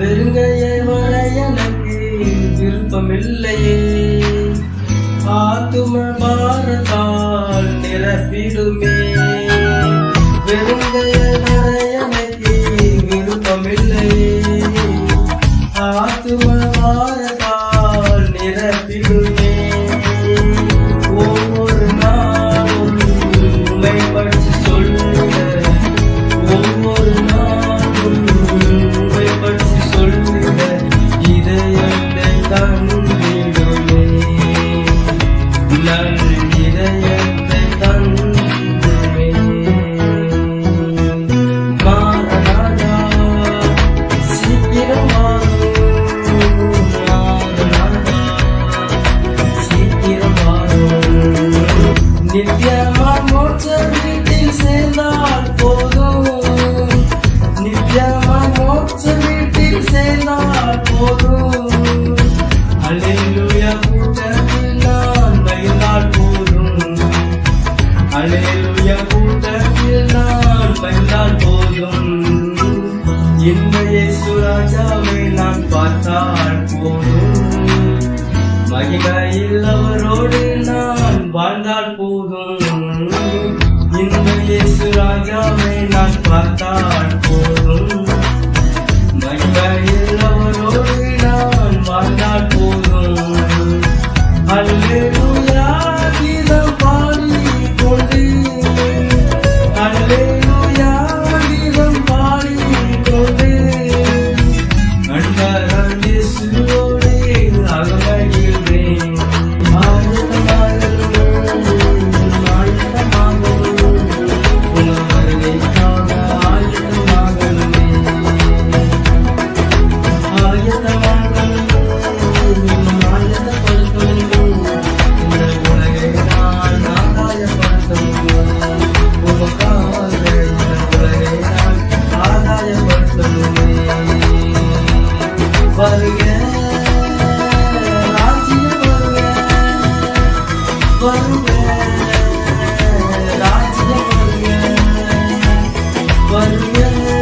வெறுங்கையை வர எனக்கு விருப்பமில்லையே. ஆத்தும பாரதால் நிரப்பிடுமே. வெறுங்கையை வர எனக்கு விருப்பமில்லையே. ஆத்தும பாரதால் இதயத்தை தந்திடுமே மாறனாதா சீக்கிரம் வாரும் மாறனாதா வீட்டில் சேர்ந்தால் போதும். நித்தியமாய் மோட்சம் அலேலுய கூட்டத்தில் நான் கண்டால் போதும். இன்றைய சுராஜாவை நான் பார்த்தால் போதும். மகிமையில் அவரோடு நான் வாழ்ந்தால் போதும். இன்றைய சுராஜாவை நான் பார்த்தால் போதும். மகிமையில் அவரோடு நான் வாழ்ந்தால் போதும். அல்லேலு Rahat bile